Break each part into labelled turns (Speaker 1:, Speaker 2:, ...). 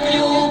Speaker 1: you.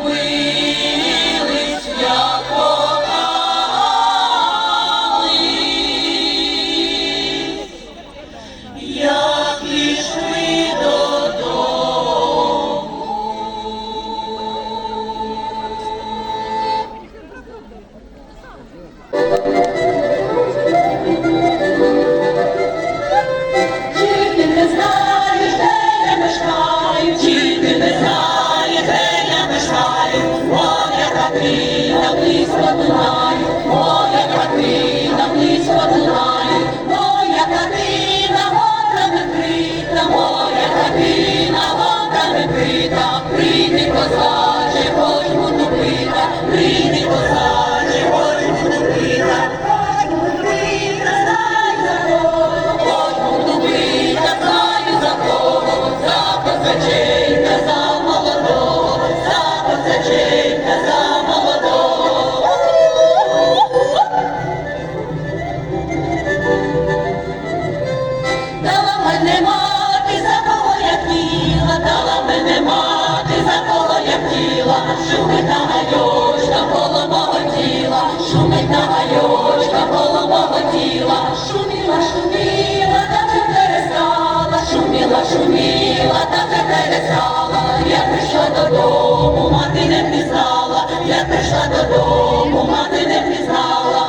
Speaker 1: Перестала. Я прийшла додому, мати не впізнала, я прийшла додому, мати не впізнала.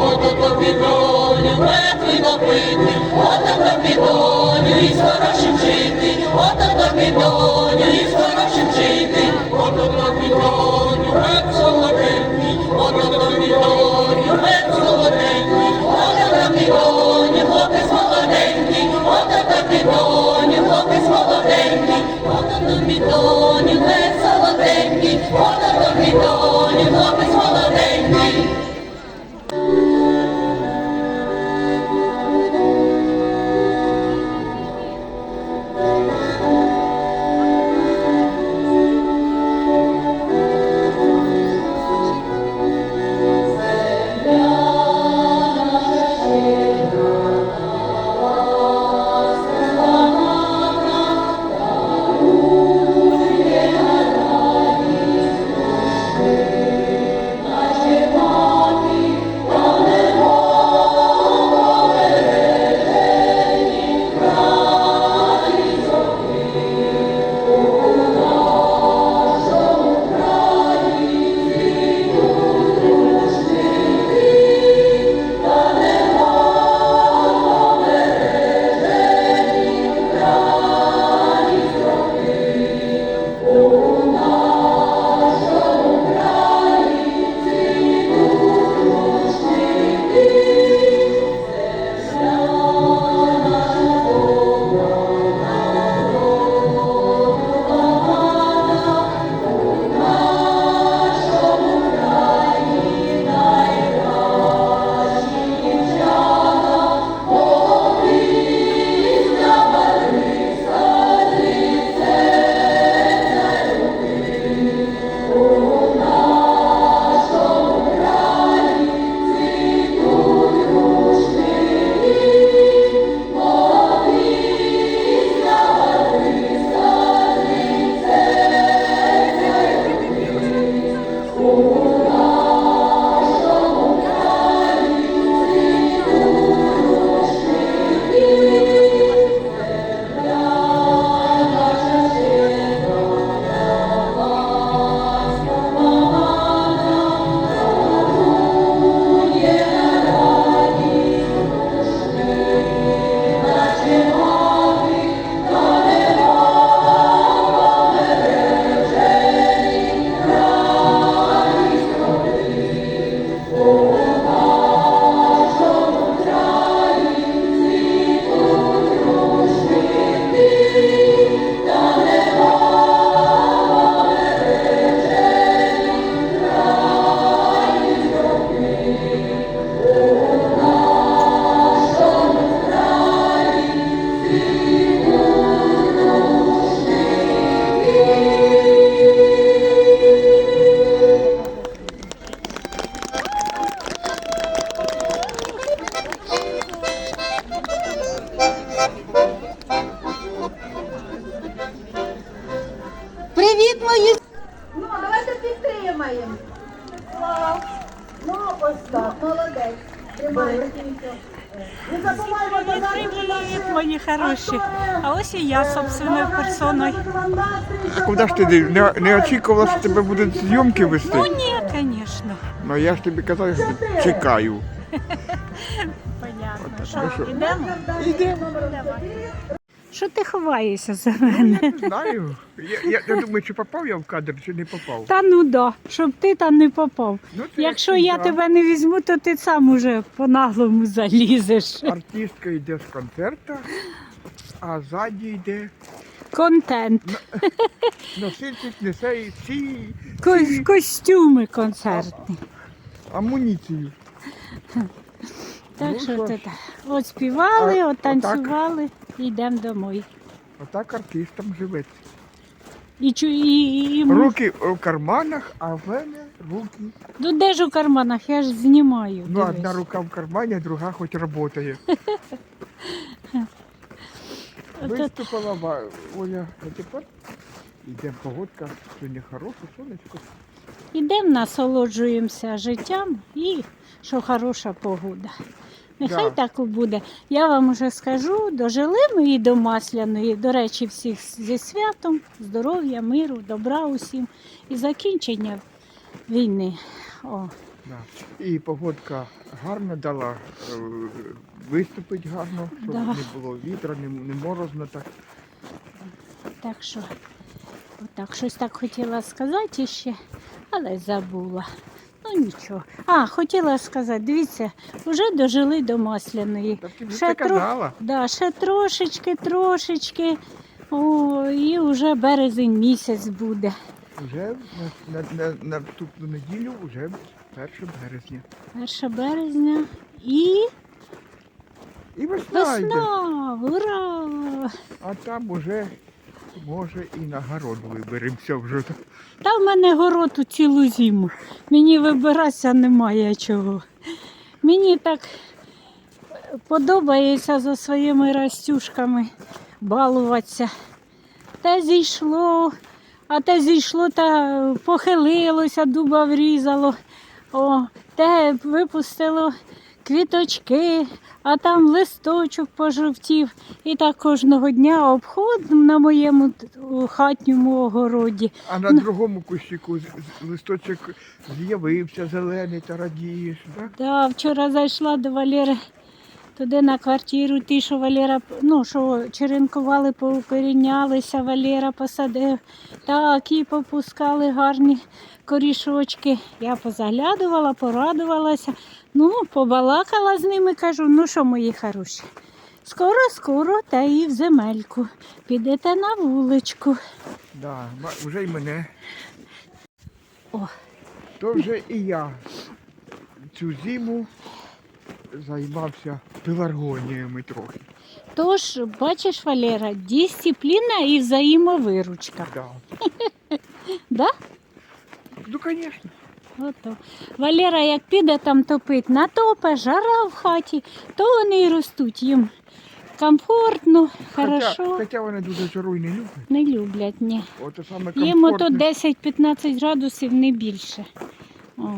Speaker 1: Ото тобі долю, мертвий допити, ото тобі долю, і з ото тобі долю, мед до ото хлопець
Speaker 2: мої.
Speaker 3: А ось і я собственною персоною.
Speaker 4: А куди ж ти не, не очікувала, що тебе будуть зйомки вести?
Speaker 3: Ну ні, звісно.
Speaker 4: Ну я ж тобі казав, що чекаю.
Speaker 3: Понятно.
Speaker 4: ну
Speaker 3: Що,
Speaker 4: що?
Speaker 3: йдемо?
Speaker 4: Йдемо.
Speaker 3: Що ти ховаєшся за мене?
Speaker 4: Не знаю. Я, я, я думаю, чи попав я в кадр, чи не попав.
Speaker 3: Та ну да, щоб ти там не попав.
Speaker 4: Ну, це
Speaker 3: Якщо я
Speaker 4: завжди.
Speaker 3: тебе не візьму, то ти сам уже по-наглому залізеш.
Speaker 4: Артистка йде з концерту, а ззаді йде
Speaker 3: Контент.
Speaker 4: носильщик несе і всі
Speaker 3: Ко- Костюми концертні.
Speaker 4: амуніцію.
Speaker 3: Так
Speaker 4: Ну,
Speaker 3: що
Speaker 4: що
Speaker 3: ти
Speaker 4: ж.
Speaker 3: так. От співали,
Speaker 4: А,
Speaker 3: от танцювали, йдемо домой.
Speaker 4: Отак артистам живеться.
Speaker 3: І, чу- і, і, і...
Speaker 4: Руки у карманах, а в мене руки.
Speaker 3: Ну де ж у карманах? Я ж знімаю.
Speaker 4: Ну,
Speaker 3: дивись.
Speaker 4: одна рука в кармані, а друга хоч працює. Виступила Оля, а тепер йде погодка, сьогодні хороше, сонечко.
Speaker 3: Ідемо, насолоджуємося життям і що хороша погода. Нехай
Speaker 4: Да.
Speaker 3: так і буде. Я вам вже скажу, дожили ми і до Масляної. До речі, всіх зі святом, здоров'я, миру, добра усім і закінчення війни. О,
Speaker 4: Да. І погодка гарно дала, е, виступить гарно, щоб
Speaker 3: Да.
Speaker 4: не було вітра, не, не морозно так.
Speaker 3: так що, отак, щось так хотіла сказати ще, але забула. Ну нічого. А, хотіла сказати, дивіться, вже дожили до Масляної.
Speaker 4: Так
Speaker 3: Ще тро- Да, ще трошечки, трошечки. О, і вже березень місяць буде.
Speaker 4: Вже на, на, на, на наступну неділю вже 1 березня.
Speaker 3: 1 березня і
Speaker 4: І весна йде.
Speaker 3: Ура!
Speaker 4: А там уже може і на город виберемося вже.
Speaker 3: Та в мене город у цілу зиму. Мені вибиратися немає чого. Мені так подобається за своїми растюшками балуватися. Те зійшло, а те зійшло та похилилося, дуба врізало. О, те випустило квіточки, а там листочок пожовтів. І так кожного дня обход на моєму хатньому огороді.
Speaker 4: А на другому кущику листочок з'явився зелений та радієш. Так?
Speaker 3: Да, вчора зайшла до Валери туди на квартиру, ті, що Валера, ну, що черенкували, поукорінялися, Валера посадив. Так, і попускали гарні корішочки. Я позаглядувала, порадувалася. Ну, побалакала з ними, кажу, ну що, мої хороші. Скоро, скоро, та і в земельку. Підете на вуличку.
Speaker 4: Да, вже й мене.
Speaker 3: О.
Speaker 4: То вже і я цю зиму займався пеларгоніями трохи.
Speaker 3: Тож, бачиш, Валера, дисципліна і взаємовиручка.
Speaker 4: Да.
Speaker 3: Да?
Speaker 4: Ну, звісно.
Speaker 3: Ото. Валера, як піде там топить, натопе, жара в хаті, то вони і ростуть їм комфортно, хорошо.
Speaker 4: хоча вони дуже жару і не люблять.
Speaker 3: Не люблять, ні.
Speaker 4: От саме
Speaker 3: Їм ото
Speaker 4: комфортне.
Speaker 3: 10-15 градусів не більше. О.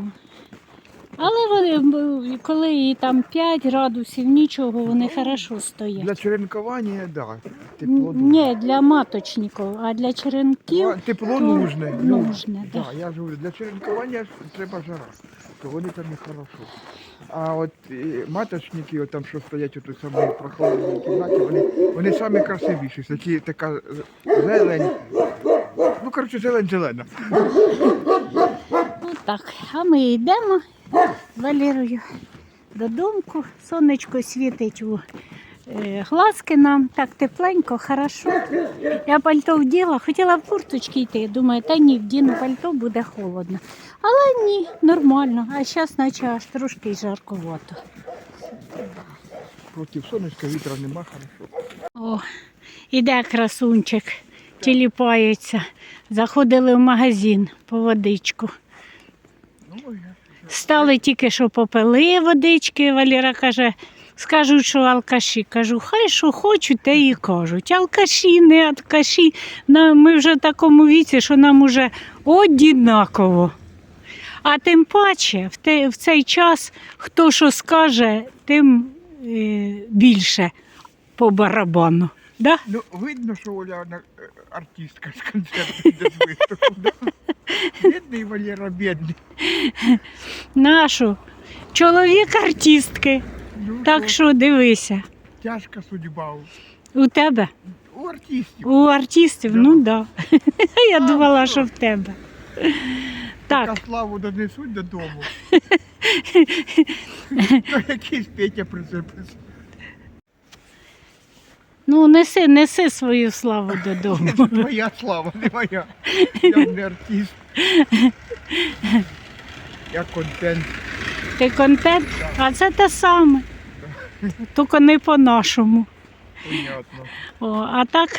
Speaker 3: Але вони, коли і там 5 градусів, нічого, вони хорошо стоять.
Speaker 4: Для черенкування, так. Да, тепло
Speaker 3: Ні, для маточників, а для черенків
Speaker 4: А, Тепло
Speaker 3: то
Speaker 4: нужне.
Speaker 3: нужне,
Speaker 4: да.
Speaker 3: да.
Speaker 4: я ж говорю, для черенкування треба жара, то вони там і хорошо. А от е, маточники, от там, що стоять у той самій прохолодній кімнаті, вони, вони самі красивіші, такі така е, зелень. Ну, коротше, зелень-зелена.
Speaker 3: Отак. А ми йдемо Валерою додому. Сонечко світить у е, глазки нам. Так тепленько, хорошо. Я пальто вділа, хотіла в курточки йти. Думаю, та ні, вдіну пальто, буде холодно. Але ні, нормально. А зараз наче аж трошки й жарковато.
Speaker 4: Проти сонечка вітра нема, хорошо.
Speaker 3: О, іде красунчик, тіліпається. Заходили в магазин по водичку.
Speaker 4: Ну, я-
Speaker 3: Стали тільки що попили водички. Валера каже, скажуть, що алкаші. Кажу, хай що хочуть, те і кажуть. Алкаші, не алкаші. Ми вже в такому віці, що нам уже однаково. А тим паче, в, цей час хто що скаже, тим е, більше по барабану. Да?
Speaker 4: Ну, видно, що Оля вона, е, артистка з концерту йде з виступу. Да? Бідний Валера, бідний.
Speaker 3: Нашу. Чоловік артистки.
Speaker 4: Ну,
Speaker 3: Так що дивися,
Speaker 4: Тяжка судьба у-
Speaker 3: у тебе.
Speaker 4: у артистів.
Speaker 3: У артистів, ну так. Да. Я думала,
Speaker 4: що?
Speaker 3: в тебе. Так,
Speaker 4: Така славу донесуть додому. То якийсь Петя прицепився.
Speaker 3: Ну неси, неси свою славу додому.
Speaker 4: Це твоя слава, не моя. Я не артист. Я контент.
Speaker 3: Ти контент, а це те саме. Тільки не по-нашому.
Speaker 4: Понятно.
Speaker 3: О, а так,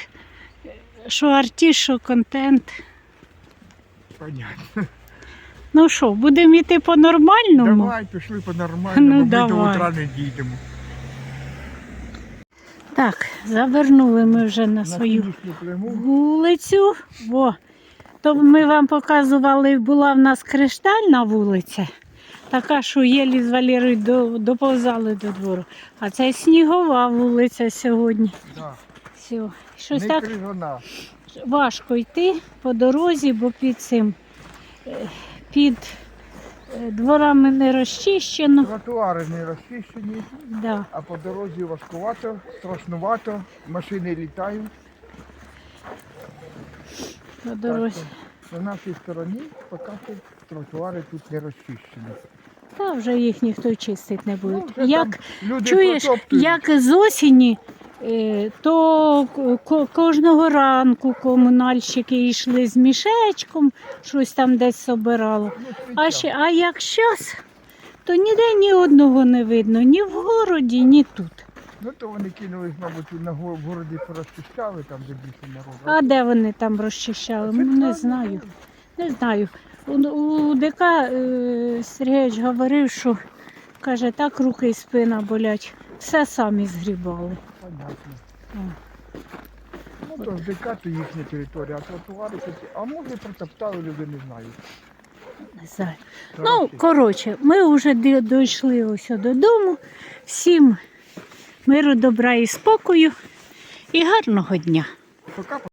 Speaker 3: що артист, що контент.
Speaker 4: Понятно.
Speaker 3: Ну що, будемо йти по-нормальному?
Speaker 4: Давай, пішли по-нормальному,
Speaker 3: Ну,
Speaker 4: ми до утра не дійдемо.
Speaker 3: Так, завернули ми вже на свою вулицю. Во. То ми вам показували, була в нас криштальна вулиця, така, що єлі з Валерою до- доповзали до двору. А це снігова вулиця сьогодні.
Speaker 4: Да.
Speaker 3: Все. Щось
Speaker 4: Не
Speaker 3: так
Speaker 4: крижана.
Speaker 3: важко йти по дорозі, бо під цим е, під дворами не розчищено.
Speaker 4: Тротуари не розчищені,
Speaker 3: Да.
Speaker 4: а по дорозі важкувато, страшнувато, машини літають. Так
Speaker 3: дорозі.
Speaker 4: на нашій стороні поки що тротуари тут не розчищені.
Speaker 3: Та вже їх ніхто чистить не буде.
Speaker 4: Ну, вже
Speaker 3: Як
Speaker 4: там люди
Speaker 3: чуєш,
Speaker 4: протоптують.
Speaker 3: як з осені, е, то кожного ранку комунальщики йшли з мішечком, щось там десь собирало. А, ще, а як щас, то ніде ні одного не видно, ні в городі, ні тут.
Speaker 4: Ну то вони кинулись, мабуть, на в городі порозчищали, там де більше народу.
Speaker 3: А де вони там розчищали? Ну, не знаю. Не знаю. У, у ДК е, Сергійович говорив, що каже, так руки і спина болять. Все самі згрібали.
Speaker 4: Понятно. Ну то ЖК то їхня територія, а тротуари А може протоптали, люди не
Speaker 3: знаю.
Speaker 4: То
Speaker 3: Ну, коротше, ми вже дійшли ось додому. Всім миру, добра і спокою і гарного дня.
Speaker 4: Пока